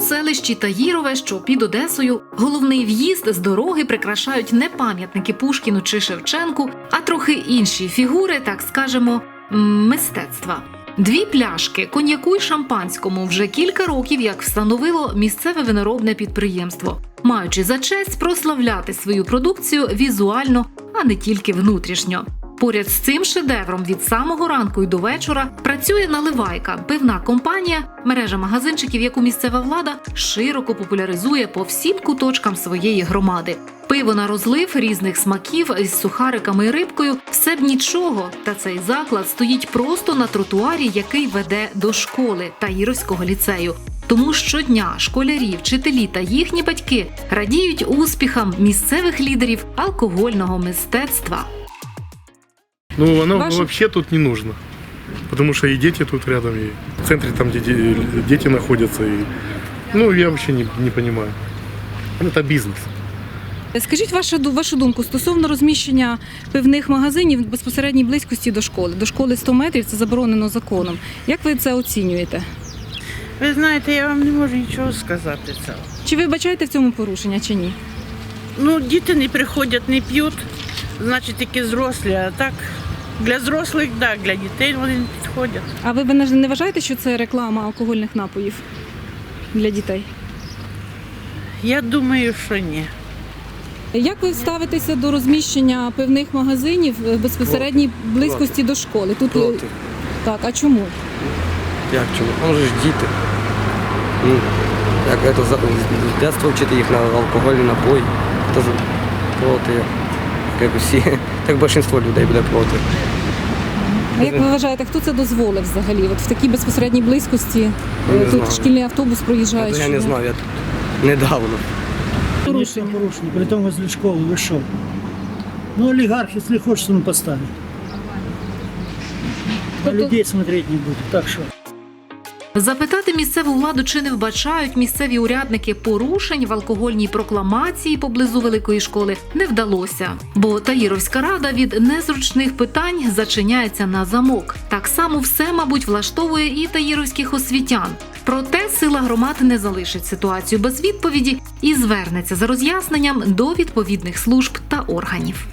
Селищі Таїрове, що під Одесою, головний в'їзд з дороги прикрашають не пам'ятники Пушкіну чи Шевченку, а трохи інші фігури, так скажемо, мистецтва. Дві пляшки коньяку й шампанському вже кілька років як встановило місцеве виноробне підприємство, маючи за честь прославляти свою продукцію візуально, а не тільки внутрішньо. Поряд з цим шедевром від самого ранку й до вечора працює наливайка, пивна компанія, мережа магазинчиків, яку місцева влада широко популяризує по всім куточкам своєї громади. Пиво на розлив різних смаків із сухариками і рибкою все б нічого. Та цей заклад стоїть просто на тротуарі, який веде до школи Таїровського ліцею. Тому щодня школярі, вчителі та їхні батьки радіють успіхам місцевих лідерів алкогольного мистецтва. Ну, оно Ваши- вообще тут не нужно. Потому что и дети тут рядом, и в центре там, где де- дети находятся. И... Ну, я вообще не, не понимаю. Это бизнес. Скажіть вашу, вашу думку стосовно розміщення пивних магазинів в безпосередній близькості до школи. До школи 100 метрів це заборонено законом. Як ви це оцінюєте? Ви знаєте, я вам не можу нічого сказати цього. Чи ви бачаєте в цьому порушення чи ні? Ну, діти не приходять, не п'ють, значить тільки зрослі, а так для зрослих, так, для дітей вони не підходять. А ви не не вважаєте, що це реклама алкогольних напоїв для дітей? Я думаю, що ні. Як ви ставитеся до розміщення пивних магазинів в безпосередній близькості до школи? Тут е, Проти. так, а чому? Як чому? Там же ж діти. Ну, як це, за- з дитинства вчити їх на алкогольні напої. Теж проти. Як усі, так більшість людей буде проти. А як ви вважаєте, хто це дозволив взагалі? От в такій безпосередній близькості е, Не тут знаю. шкільний автобус проїжджає. Я не знаю, я тут недавно. Конечно, порушення, при тому возле школи, ви що? Ну, олігарх, якщо хоче, він поставить. А Тобто- людей смотреть не буде, так що. Запитати місцеву владу, чи не вбачають місцеві урядники порушень в алкогольній прокламації поблизу великої школи, не вдалося. Бо Таїровська рада від незручних питань зачиняється на замок. Так само все, мабуть, влаштовує і таїровських освітян. Проте сила громад не залишить ситуацію без відповіді і звернеться за роз'ясненням до відповідних служб та органів.